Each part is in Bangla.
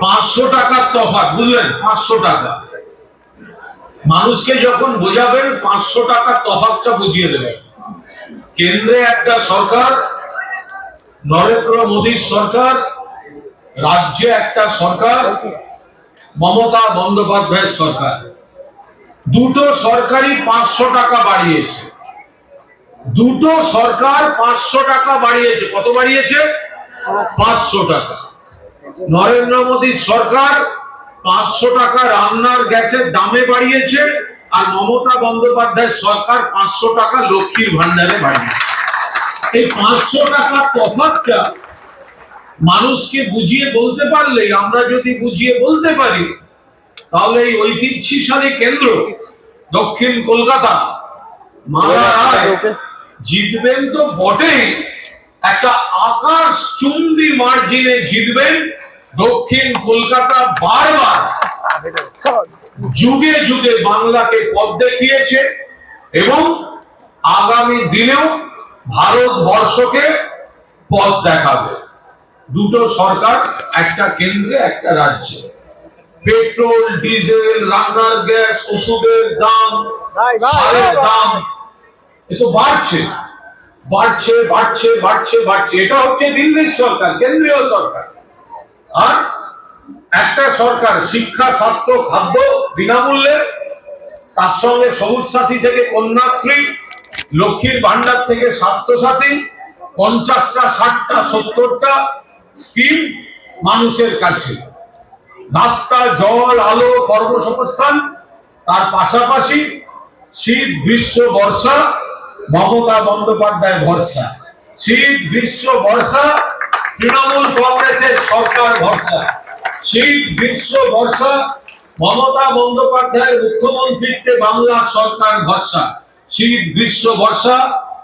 পাঁচশো টাকার তফাৎ, বুঝলেন? পাঁচশো টাকা। মানুষকে যখন বোঝাবেন, পাঁচশো টাকার তফাৎটা বুঝিয়ে দেবেন। কেন্দ্রে একটা সরকার, নরেন্দ্র মোদীর সরকার, রাজ্যে একটা সরকার, মমতা বন্দ্যোপাধ্যায়ের সরকার। দুটো সরকারই পাঁচশো টাকা বাড়িয়েছে। দুটো সরকার পাঁচশো টাকা বাড়িয়েছে। কত বাড়িয়েছে? পাঁচশো টাকা। নরেন্দ্র মোদীর সরকার পাঁচশো টাকা রান্নার গ্যাসের দামে বাড়িয়েছে আর মমতা বন্দ্যোপাধ্যায়ের সরকার পাঁচশো টাকা লক্ষ্মীর ভান্ডারে বাড়িয়েছে। এই পাঁচশো টাকার তফাৎটা মানুষকে বুঝিয়ে বলতে পারলে, আমরা যদি বুঝিয়ে বলতে পারি, তাহলে এই ঐতিহ্যশালী কেন্দ্র দক্ষিণ কলকাতা জিতবেন তো বটেই। একটা আকাশ চুম্বি মার্জিনে জিতবেন দক্ষিণ কলকাতা বারবার যুগে যুগে বাংলাকে পথ দেখিয়েছে এবং আগামী দিনেও ভারতবর্ষকে পথ দেখাবে। দুটো সরকার একটা কেন্দ্রে একটা রাজ্যে। পেট্রোল ডিজেল রান্নার গ্যাস ওষুধের দাম সারের। দাম এ তো বাড়ছে। বাড়ছে বাড়ছে বাড়ছে বাড়ছে। এটা হচ্ছে দিল্লির সরকার কেন্দ্রীয় সরকার। আর একটা সরকার, শিক্ষা, স্বাস্থ্য, খাদ্য বিনামূল্যে, তার সঙ্গে সবুজ সাথী থেকে কন্যাশ্রী, লক্ষ্মীর ভান্ডার থেকে স্বাস্থ্য সাথী পঞ্চাশটা, ষাটটা, সত্তরটা স্কিম মানুষের কাছে। রাস্তা, জল, আলো, কর্মসংস্থান, তার পাশাপাশি শীত, গ্রীষ্ম, বর্ষা, মমতা বন্দ্যোপাধ্যায় ভরসা। শীত, গ্রীষ্ম, বর্ষা তৃণমূল কংগ্রেসের সরকার ভরসা। শীত গ্রীষ্ম বর্ষা মমতা বন্দ্যোপাধ্যায়ের মুখ্যমন্ত্রীত্বে বাংলা সরকার ভরসা। শীত গ্রীষ্ম বর্ষা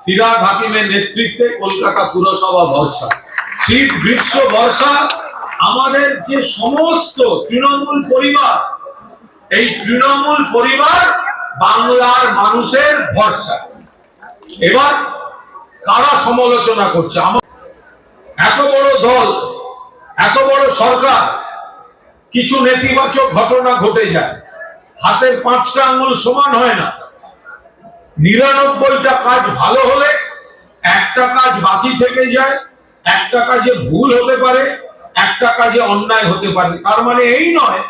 ফিরাদ হাকিমের নেতৃত্বে কলকাতা পুরসভা ভরসা। শীত গ্রীষ্ম বর্ষা আমাদের যে সমস্ত তৃণমূল পরিবার, এই তৃণমূল পরিবার বাংলার মানুষের ভরসা। এবার কারা সমালোচনা করছে? এত বড় দল, এত বড় সরকার, কিছু নেতিবাচক ঘটনা ঘটে যায়। হাতের পাঁচটা আঙুল সমান হয় না। নিরানব্বইটা কাজ ভালো হলে একটা কাজ বাকি থেকে যায়, একটা কাজে ভুল হতে পারে, একটা কাজে অন্যায় হতে পারে। তার মানে এই নয়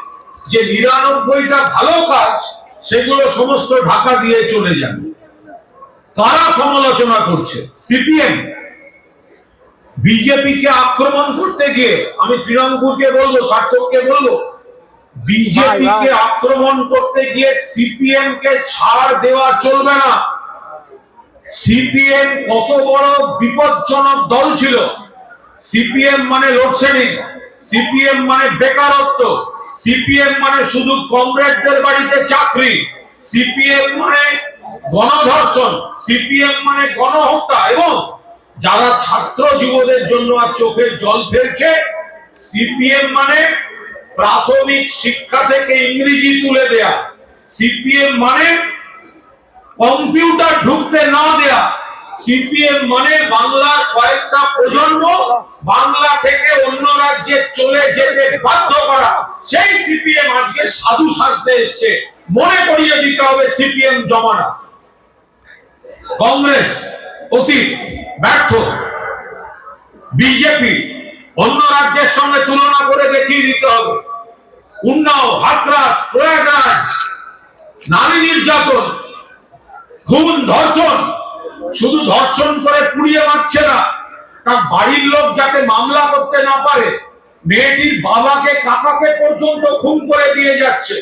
যে নিরানব্বইটা ভালো কাজ, সেগুলো সমস্ত ঢাকা দিয়ে চলে যাবে। কারা সমালোচনা করছে? সিপিএম। বিজেপিকে আক্রমণ করতে গিয়ে আমি তৃণমূলকে বলব সার্থককে বলব বিজেপিকে আক্রমণ করতে গিয়ে সিপিএম কে ছাড় দেওয়া চলবে না। সিপিএম কত বড় বিপজ্জনক দল ছিল। সিপিএম মানে লোডশেডিং সিপিএম মানে বেকারত্ব সিপিএম মানে শুধু কমরেডদের বাড়িতে চাকরি সিপিএম মানে গণধর্ষণ সিপিএম মানে গণহত্যা এবং যারা ছাত্র যুবদের জন্য আর চোখের জল ফেলছে সিপিএম মানে প্রাথমিক শিক্ষা থেকে ইংরেজি তুলে দেয়া। সিপিএম মানে কম্পিউটার ঢুকতে না দেয়া। সিপিএম মানে বাংলার কয়েকটা প্রজন্ম বাংলা থেকে অন্য রাজ্যে চলে যেতে বাধ্য করা। সেই সিপিএম আজকে সাধু সাজতে এসছে। মনে করিয়ে দিতে হবে সিপিএম জমানা। কংগ্রেস অতীত, ব্যর্থ। বিজেপি অন্য রাজ্যের সঙ্গে তুলনা করে দেখিয়ে দিতে হবে। উন্নাও, হাতরাস, প্রয়াগরাজ, নারী নির্যাতন, খুন, ধর্ষণ। শুধু ধর্ষণ করে পুড়িয়ে মারছে না, তার বাড়ির লোক যাতে মামলা করতে না পারে, মেয়েটির বাবাকে কাকাকে পর্যন্ত খুন করে দিয়ে যাচ্ছে।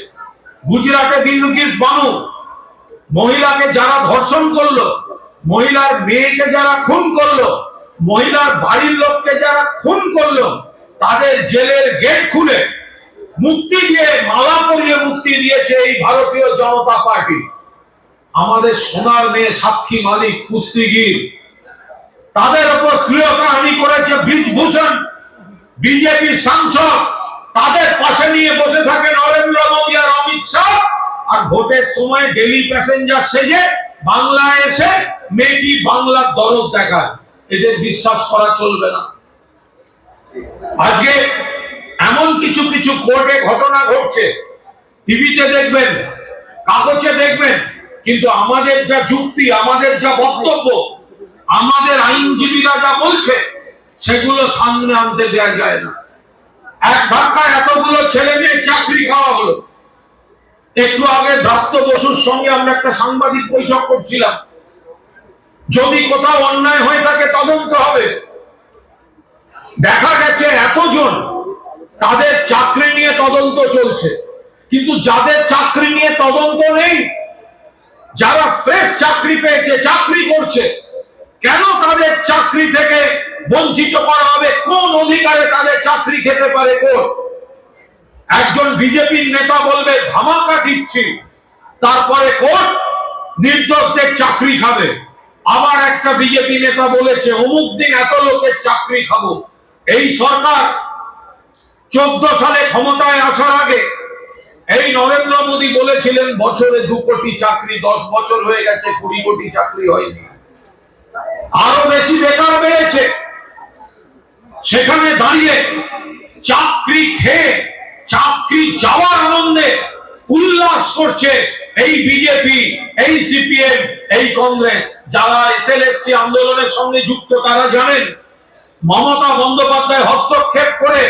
গুজরাটে বিলকিস বানু, মহিলাকে যারা ধর্ষণ করল মহিলার মেয়েকে যারা খুন করল, মহিলার বাড়ির লোককে যারা খুন করল, তাদের জেলের গেট খুলে মুক্তি দিয়ে, মালা পরিয়ে মুক্তি দিয়েছে এই ভারতীয় জনতা পার্টি। আমাদের সোনার মেয়ে সাক্ষী মালিক কুস্তিগির, তাদের উপর শ্লীলতাহানি করেছে ব্রিজভূষণ বিজেপির সাংসদ, তাদের পাশে নিয়ে বসে থাকে নরেন্দ্র মোদী আর অমিত শাহ, আর ভোটের সময় ডেলি প্যাসেঞ্জার সেজে বাংলায় এসে মেয়েটি বাংলার দরদ দেখায়। এদের বিশ্বাস করা চলবে না। আজকে এমন কিছু কিছু কোর্টে ঘটনা ঘটছে। টিভিতে দেখবেন, কাগজে দেখবেন, কিন্তু আমাদের যা যুক্তি, আমাদের যা বক্তব্য, আমাদের আইনজীবীরা যা বলছে, সেগুলো সামনে আনতে দেওয়া যায় না। এক ধাক্কায় এতগুলো ছেলে মেয়ে চাকরি খাওয়া হলো। একটু আগে ভ্রাত্য বসুর সঙ্গে আমরা একটা সাংবাদিক বৈঠক করছিলাম। যদি কোথাও অন্যায় হয়ে থাকে তদন্ত হবে। দেখা গেছে এতজন তাদের চাকরি নিয়ে তদন্ত চলছে। কিন্তু যাদের চাকরি নিয়ে তদন্ত নেই, যারা ফ্রেশ চাকরি পেয়েছে, চাকরি করছে, কেন তাদের চাকরি থেকে বঞ্চিত করা হবে? কোন অধিকারে তাদের চাকরি খেতে পারে? কোর্ট একজন বিজেপির নেতা বলবে, ধামাকা দিচ্ছি। তারপরে কোর্ট নির্দোষদের চাকরি খাবে। আবার একটা বিজেপি নেতা বলেছে, অমুক দিন এত লোকের চাকরি খাব। এই সরকার চোদ্দ সালে ক্ষমতায় আসার আগে এই নরেন্দ্র মোদী বলেছিলেন, বছরে দু কোটি চাকরি, দশ বছর হয়ে গেছে, কুড়ি কোটি চাকরি হয়নি। আরও বেশি বেকার বেড়েছে। সেখানে দাঁড়িয়ে চাকরি খেয়ে চাকরি যাওয়ার আনন্দে উল্লাস করছে এই বিজেপি, এই সিপিএম, এই কংগ্রেস। যারা এসএলএসটি আন্দোলনের সঙ্গে যুক্ত, তারা জানেন, মমতা বন্দ্যোপাধ্যায় হস্তক্ষেপ করে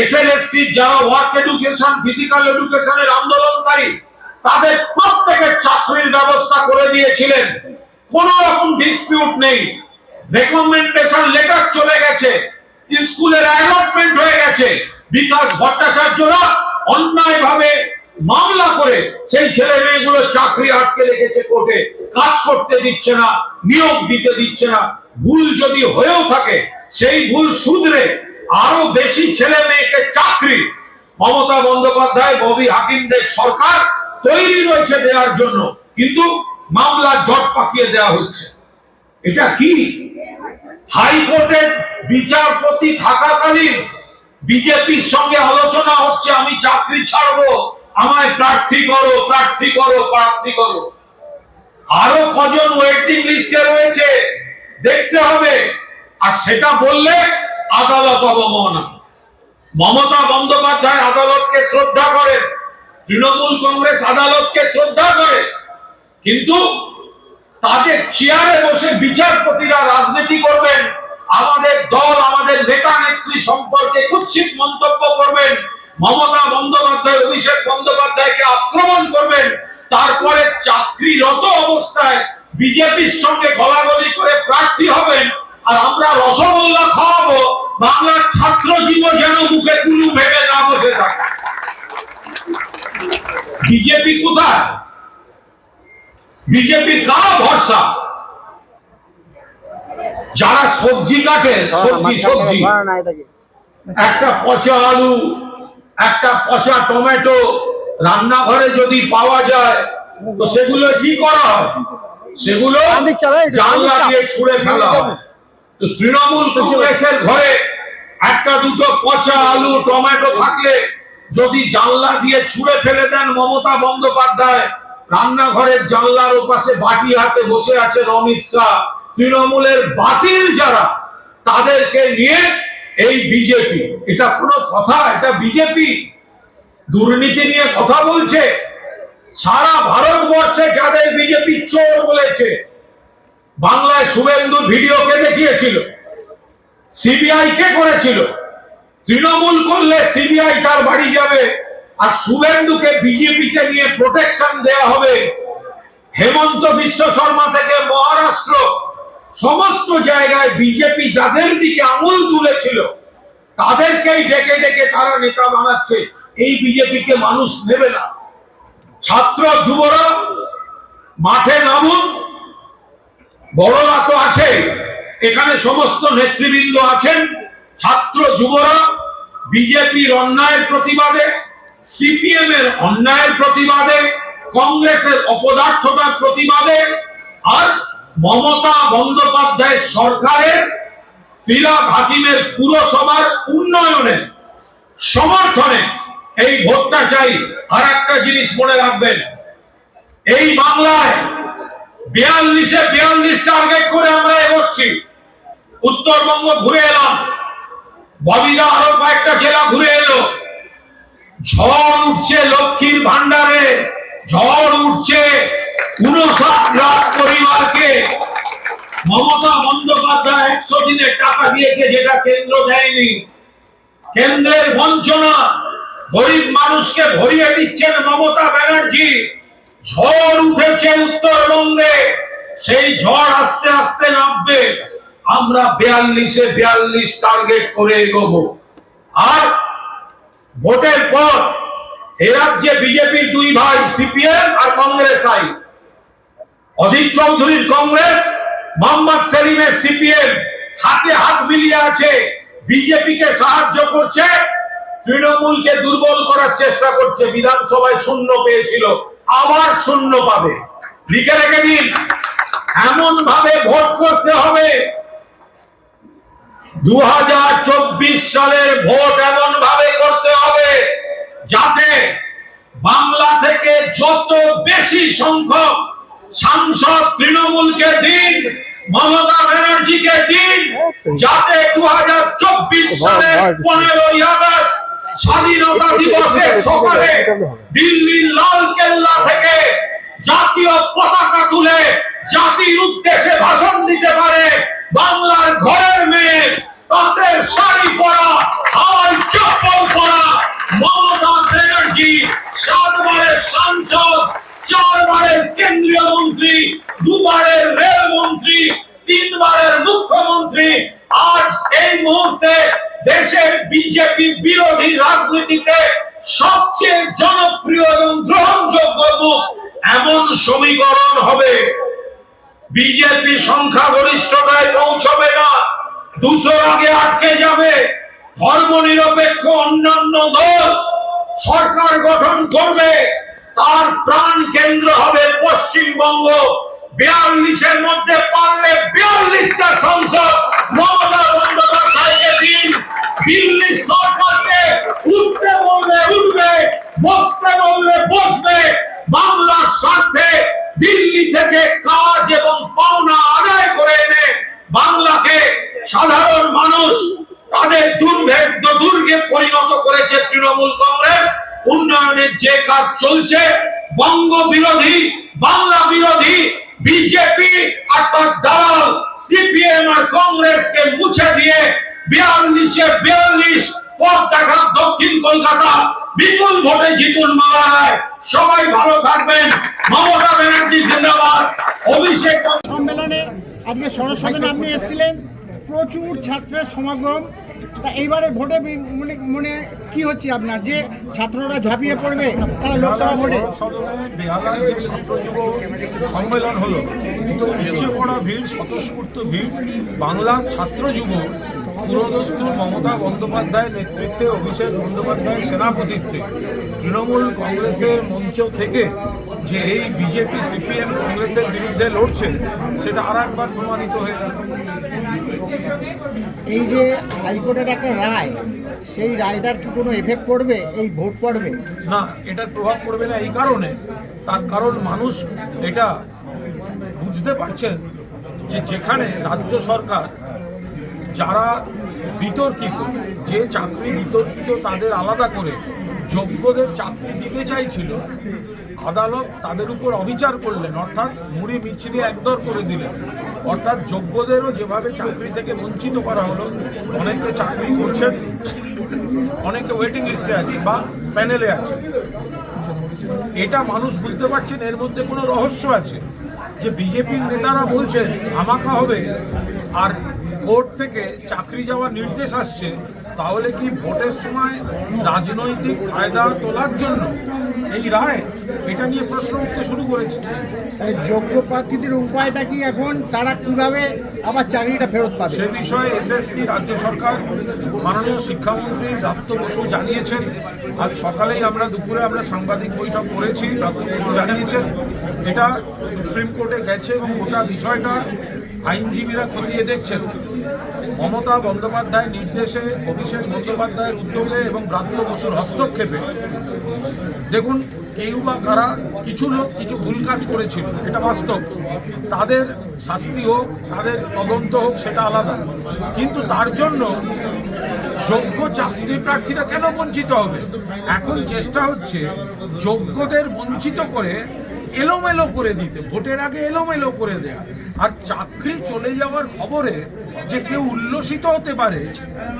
এসএলএসটি যারা ওয়ার্ক এডুকেশন ফিজিক্যাল এডুকেশনের আন্দোলনকারী, তাদের প্রত্যেকের চাকরির ব্যবস্থা করে দিয়েছিলেন। কোন রকম ডিসপিউট নেই। রেকমেন্ডেশন লেটার চলে গেছে। স্কুলের অ্যালটমেন্ট হয়ে গেছে। বিকাশ ভট্টাচার্যরা অন্যায় ভাবে মামলা করে সেই ছেলে মেয়েগুলো চাকরি আটকে রেখেছে কোর্টে, কাজ করতে দিচ্ছে না, নিয়োগ দিতে দিচ্ছে না। ভুল যদি হয়েও থাকে, সেই ভুল শুধরে আরও বেশি ছেলে মেয়েকে চাকরি। মমতা বন্দ্যোপাধ্যায়, ববি হাকিমদের সরকার তৈরি রয়েছে দেওয়ার জন্য, কিন্তু মামলা জট পাকিয়ে দেওয়া হচ্ছে। এটা কি? হাইকোর্টের বিচারপতি থাকাকালীন বিজেপির সঙ্গে আলোচনা হচ্ছে, আমি চাকরি ছাড়বো, আমায় প্রার্থী করো প্রার্থী করো প্রার্থী করো। আরও কজন ওয়েটিং লিস্টে রয়েছে, দেখতে হবে। আর সেটা বললে আদালত অবমাননা। মমতা বন্দ্যোপাধ্যায় আদালতকে শ্রদ্ধা করেন, তৃণমূল কংগ্রেস আদালতকে শ্রদ্ধা করে। কিন্তু তাদের চেয়ারে বসে বিচারপতিরা রাজনীতি করবেন আমাদের দল, আমাদের নেতা নেত্রী সম্পর্কে কুৎসিত মন্তব্য করবেন। মমতা বন্দ্যোপাধ্যায়, অভিষেক বন্দ্যোপাধ্যায়কে আক্রমণ করবেন। তারপরে চাকরিরত অবস্থায় বিজেপির সঙ্গে গলাগলি করে প্রার্থী হবেন। আর আমরা রসগোল্লা খাওয়াবো, বাংলার ছাত্র জীবন যেন মুখে কুলু ভেবে না বসে থাকে। বিজেপি কোথায়? বিজেপি কার ভরসা? যারা সবজি কাটে সবজি সবজি। একটা পচা আলু একটা পচা টমেটো রান্নাঘরে যদি পাওয়া যায় তো সেগুলো কি করা হয়? সেগুলো জানলা দিয়ে ছুঁড়ে ফেলা হয়। তো তৃণমূল কংগ্রেসের ঘরে একটা দুটো পচা আলু টমেটো থাকলে যদি জানলা দিয়ে ছুঁড়ে ফেলে দেন মমতা বন্দ্যোপাধ্যায় রান্নাঘরের জানলার ওপাশে বাটি হাতে বসে আছে অমিত শাহ। তৃণমূলের বাতিল যারা, তাদেরকে নিয়ে এই বিজেপি, এটা কোনো কথা, এটা বিজেপি দুর্নীতি নিয়ে কথা বলছে। সারা ভারতবর্ষে যাদের বিজেপি চোর বলেছে, বাংলায় শুভেন্দু ভিডিও কে দেখিয়েছিল? সিবিআই কে করেছিল? তৃণমূল করলে সিবিআই তার বাড়ি যাবে, আর শুভেন্দুকে বিজেপিকে নিয়ে প্রোটেকশন দেয়া হবে। হেমন্ত বিশ্ব শর্মা থেকে মহারাষ্ট্র সমস্ত জায়গায় বিজেপি যাদের দিকে আঙুল তুলেছিল, তাদেরকেই ডেকে ডেকে তারা নেতা বানাচ্ছে। এই বিজেপিকে মানুষ নেবে না। ছাত্র যুবরা, মাঠে নামুন। বড়রা তো আছে, এখানে সমস্ত নেতৃবৃন্দ আছেন। ছাত্র যুবরা, বিজেপির অন্যায়ের প্রতিবাদে সিপিএম এর অন্যায়ের প্রতিবাদে, কংগ্রেসের অপদার্থতার প্রতিবাদে, আর মমতা বন্দ্যোপাধ্যায় সরকারের ফিরাদ হাকিমের পুরসভার উন্নয়নে, সমর্থনে এই ভোটটা চাই। আর একটা জিনিস মনে রাখবেন, এই বাংলায় বিয়াল্লিশে বিয়াল্লিশ টার্গেট করে আমরা এগোচ্ছি। উত্তরবঙ্গ ঘুরে এলাম। ববিরা আরও কয়েকটা জেলা ঘুরে এলো। ঝড় উঠছে লক্ষ্মীর ভান্ডারে ঝড় উঠছে উনষাট মমতা বন্দ্যোপাধ্যায় একশো দিনের টাকা দিয়েছে, যেটা কেন্দ্র দেয়নি। কেন্দ্রের বঞ্চনা, গরিব মানুষকে ভরিয়ে দিচ্ছেন মমতা ব্যানার্জি। ঝড় উঠেছে উত্তরবঙ্গে, সেই ঝড় আস্তে আস্তে নামবে। আমরা বিয়াল্লিশে বিয়াল্লিশ টার্গেট করে এগোবো। আর ভোটের পর এ রাজ্যে বিজেপির দুই ভাই, সিপিএম আর কংগ্রেস আই। অধীর চৌধুরীর কংগ্রেস মোহাম্মদ সেলিমের সিপিএম হাতে হাত মিলিয়ে আছে বিজেপিকে সাহায্য করছে, তৃণমূলকে দুর্বল করার চেষ্টা করছে, বিধানসভায় শূন্য পেয়েছিল, আবার শূন্য পাবে। লিখে রেখে দিন এমন ভাবে ভোট করতে হবে। দু হাজার চব্বিশ সালের ভোট এমন ভাবে করতে হবে যাতে বাংলা থেকে যত বেশি সংখ্যক সাংসদ তৃণমূলকে দিন মমতা ব্যানার্জিকে দিন যাতে দু হাজার চব্বিশ সালের পনেরোই আগস্ট স্বাধীনতা দিবসের সকালে দিল্লির লাল কেল্লা থেকে জাতীয় পতাকা তুলে জাতির উদ্দেশ্যে ভাষণ দিতে পারে বাংলার ঘরের মেয়ে তাদের শাড়ি পরা হাওয়াই চপ্পল পরা মমতা ব্যানার্জি সাতবারের সাংসদ চারবারের কেন্দ্রীয় মন্ত্রী, দুবারের রেল মন্ত্রী, তিনবারের মুখ্যমন্ত্রী। আজ এই মুহূর্তে দেশের বিজেপি বিরোধী রাজনীতিতে সবচেয়ে জনপ্রিয় এবং গ্রহণযোগ্য এমন সমীকরণ হবে। বিজেপি সংখ্যাগরিষ্ঠতায় পৌঁছবে না, দুশোর আগে আটকে যাবে। ধর্মনিরপেক্ষ অন্যান্য দল সরকার গঠন করবে। তার প্রাণ কেন্দ্র হবে পশ্চিমবঙ্গ। বিয়াল্লিশের মধ্যে পারলে বিয়াল্লিশটা সংসদ মমতা বন্দ্যোপাধ্যায়কে দিন। দিল্লি সরকারকে উঠতে বললে উঠবে, বসতে বললে বসবে। বাংলার স্বার্থে দিল্লি থেকে কাজ এবং পাওনা আদায় করে এনে বাংলাকে সাধারণ মানুষ তাদের দুর্ভেদ্য দুর্গে পরিণত করেছে তৃণমূল কংগ্রেস। উন্নয়নের যে কাজ চলছে বঙ্গ বিরোধী বাংলা বিরোধী বিজেপি আর তার দালাল সিপিএম আর কংগ্রেসকে মুছে দিয়ে বিয়াল্লিশে বিয়াল্লিশ পথ দেখা দক্ষিণ কলকাতা। বিপুল ভোটে জিতুন মারা হয় সবাই ভালো থাকবেন। মমতা ব্যানার্জি জিন্দাবাদ। অভিষেক সম্মেলনে আজকে সরস্বতী আপনি এসেছিলেন। প্রচুর ছাত্রের সমাগম। তা এইবারে ভোটে মনে মনে কি হচ্ছে আপনার? যে ছাত্ররা ঝাঁপিয়ে পড়বে তারা লোকসভা ভোটে? ছাত্র যুব সম্মেলন হলো কিন্তু উপচে পড়া ভিড় স্বতঃস্ফূর্ত ভিড় বাংলার ছাত্র যুব পুরোদস্তুর মমতা বন্দ্যোপাধ্যায়ের নেতৃত্বে অভিষেক বন্দ্যোপাধ্যায়ের সেনাপতিত্বে তৃণমূল কংগ্রেসের মঞ্চ থেকে যে এই বিজেপি সিপিএম কংগ্রেসের বিরুদ্ধে লড়ছে সেটা আর একবার প্রমাণিত হয়ে গেল। এই যে হাইকোর্টের একটা রায়, সেই রায়টার কি কোনো এফেক্ট পড়বে? এই ভোট পড়বে? না, এটার প্রভাব পড়বে না এই কারণে। তার কারণ মানুষ এটা বুঝতে পারছেন যে যেখানে রাজ্য সরকার যারা বিতর্কিত, যে চাকরি বিতর্কিত তাদের আলাদা করে যোগ্যদের চাকরি দিতে চাইছিল, আদালত তাদের উপর অবিচার করলেন, অর্থাৎ মুড়ি মিছড়ি একদর করে দিলেন। অর্থাৎ যোগ্যদেরও যেভাবে চাকরি থেকে বঞ্চিত করা হলো, অনেকে চাকরি করছেন, অনেকে ওয়েটিং লিস্টে আছে বা প্যানেলে আছে। এটা মানুষ বুঝতে পারছেন, এর মধ্যে কোনো রহস্য আছে যে বিজেপির নেতারা বলছেন আমাকা হবে, আর কোর্ট থেকে চাকরি যাওয়ার নির্দেশ আসছে, তাহলে কি ভোটের সময় রাজনৈতিক ফায়দা তোলার জন্য এই রায় এটা নিয়ে প্রশ্ন উঠতে শুরু করেছে। যোগ্য প্রার্থীদের উপায়টা কি এখন? তারা কীভাবে আবার চাকরিটা ফেরত পাবে? সে বিষয়ে এসএসসি রাজ্য সরকার মাননীয় শিক্ষামন্ত্রী ব্রাত্য বসু জানিয়েছেন। আজ সকালেই আমরা দুপুরে আমরা সাংবাদিক বৈঠক করেছি ব্রাত্য বসু জানিয়েছেন। এটা সুপ্রিম কোর্টে গেছে এবং গোটা বিষয়টা আইনজীবীরা খতিয়ে দেখছেন। মমতা বন্দ্যোপাধ্যায় নির্দেশে অভিষেক বন্দ্যোপাধ্যায়ের উদ্যোগে এবং ব্রাত্য বসুর হস্তক্ষেপে। দেখুন কেউ বা কারা কিছু লোক কিছু ভুল কাজ করেছিল, এটা বাস্তব। তাদের শাস্তি হোক, তাদের তদন্ত হোক, সেটা আলাদা। কিন্তু তার জন্য যোগ্য চাকরি প্রার্থীরা কেন বঞ্চিত হবে? এখন চেষ্টা হচ্ছে যোগ্যদের বঞ্চিত করে এলোমেলো করে দিতে, ভোটের আগে এলোমেলো করে দেয়া। আর চাকরি চলে যাওয়ার খবরে যে কেউ উল্লসিত হতে পারে,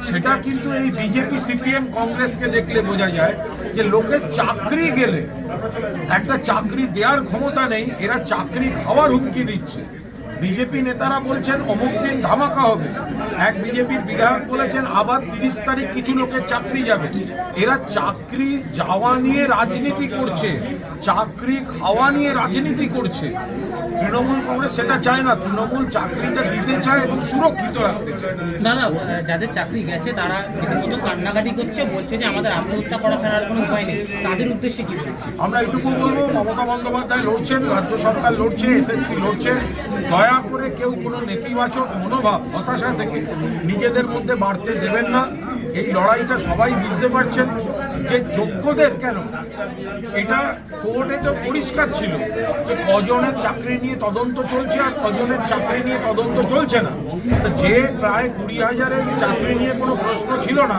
সেটা কিন্তু এই বিজেপি, সিপিএম, কংগ্রেসকে দেখলে বোঝা যায় যে লোকের চাকরি গেলে, একটা চাকরি দেওয়ার ক্ষমতা নেই, এরা চাকরি খাওয়ার হুমকি দিচ্ছে। বিজেপি নেতারা বলছেন, অমুক দিন ধামাকা হবে। এক বিজেপির বিধায়ক বলেছেন, আবার তিরিশ তারিখ কিছু লোকের চাকরি যাবে। এরা চাকরি, যাওয়া নিয়ে রাজনীতি করছে। চাকরি, খাওয়া নিয়ে রাজনীতি করছে। তৃণমূল কংগ্রেস সেটা চায় না তৃণমূল চাকরিটা দিতে চায় এবং সুরক্ষিত রাখতে চায়। আহ, যাদের চাকরি গেছে তারা রীতিমতো কান্নাকাটি করছে বলছে যে আমাদের আত্মহত্যা করা ছাড়া আর কোনো উপায় নেই। তাদের উদ্দেশ্যে কি আমরা এটুকু বলব মমতা বন্দ্যোপাধ্যায় লড়ছেন রাজ্য সরকার লড়ছে এসএসসি লড়ছে। দয়া করে কেউ কোনো নেতিবাচক মনোভাব হতাশা থেকে নিজেদের মধ্যে বাড়তে দেবেন না। এই লড়াইটা সবাই বুঝতে পারছেন। যে যোগ্যদের কেন? এটা কোর্টে তো পরিষ্কার ছিল যে কজনের চাকরি নিয়ে তদন্ত চলছে আর কজনের চাকরি নিয়ে তদন্ত চলছে না। যে প্রায় কুড়ি হাজারের চাকরি নিয়ে কোনো প্রশ্ন ছিল না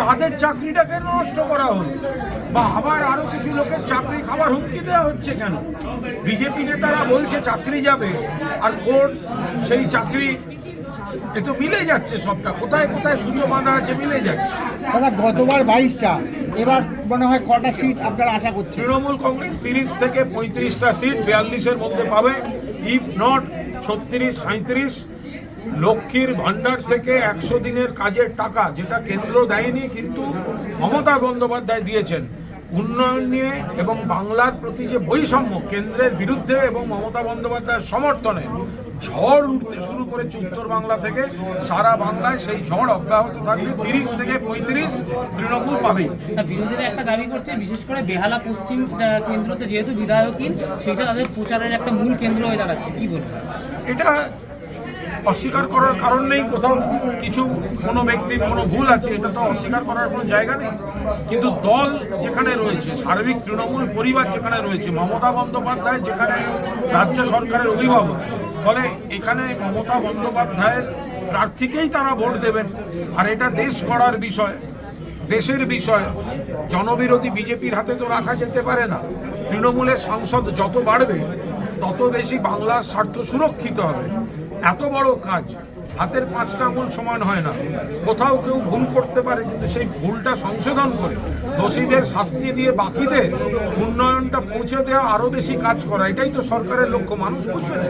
তাদের চাকরিটা কেন নষ্ট করা হলো। বা আবার আরও কিছু লোকের চাকরি খাবার হুমকি দেওয়া হচ্ছে কেন? বিজেপি নেতারা বলছে চাকরি যাবে আর কোর্ট সেই চাকরি, এ তো মিলে যাচ্ছে সবটা। কোথায় কোথায় সুতো বাঁধা আছে মিলে যাচ্ছে। গতবার বাইশটা এবার মনে হয় কটা সিট আপনারা আশা করছেন? তৃণমূল কংগ্রেস তিরিশ থেকে পঁয়ত্রিশটা সিট বিয়াল্লিশের মধ্যে পাবে। ইফ নট ছত্রিশ সাঁত্রিশ লক্ষ্মীর ভান্ডার থেকে একশো দিনের কাজের টাকা, যেটা কেন্দ্র দেয়নি, কিন্তু মমতা বন্দ্যোপাধ্যায় দিয়েছেন। উন্নয়ন নিয়ে এবং বাংলার প্রতি যে বৈষম্য, কেন্দ্রের বিরুদ্ধে এবং মমতা বন্দ্যোপাধ্যায়ের সমর্থনে ঝড় উঠতে শুরু করেছে উত্তর বাংলা থেকে। সারা বাংলায় সেই ঝড় অব্যাহত থাকবে। তিরিশ থেকে পঁয়ত্রিশ তৃণমূল পাবেই। বিরোধীরা একটা দাবি করছে বিশেষ করে বেহালা পশ্চিম কেন্দ্রতে যেহেতু বিধায়কহীন সেটা তাদের প্রচারের একটা মূল কেন্দ্র হয়ে দাঁড়াচ্ছে। কি বলব এটা অস্বীকার করার কারণ নেই কোথাও। কিছু কোনো ব্যক্তির কোনো ভুল আছে এটা তো অস্বীকার করার কোনো জায়গা নেই। কিন্তু দল যেখানে রয়েছে সার্বিক তৃণমূল পরিবার যেখানে রয়েছে মমতা বন্দ্যোপাধ্যায় যেখানে রাজ্য সরকারের অভিভাবক ফলে এখানে মমতা বন্দ্যোপাধ্যায়ের প্রার্থীকেই তারা ভোট দেবেন। আর এটা দেশ গড়ার বিষয়, দেশের বিষয়। জনবিরোধী বিজেপির হাতে তো রাখা যেতে পারে না। তৃণমূলের সংসদ যত বাড়বে, তত বেশি বাংলার স্বার্থ সুরক্ষিত হবে। এত বড় কাজ। হাতের পাঁচটা আঙুল সমান হয় না। কোথাও কেউ ভুল করতে পারে, কিন্তু সেই ভুলটা সংশোধন করে, দোষীদের শাস্তি দিয়ে বাকিদের উন্নয়নটা পৌঁছে দেওয়া আরও বেশি কাজ করা, এটাই তো সরকারের লক্ষ্য। মানুষ বুঝবে না।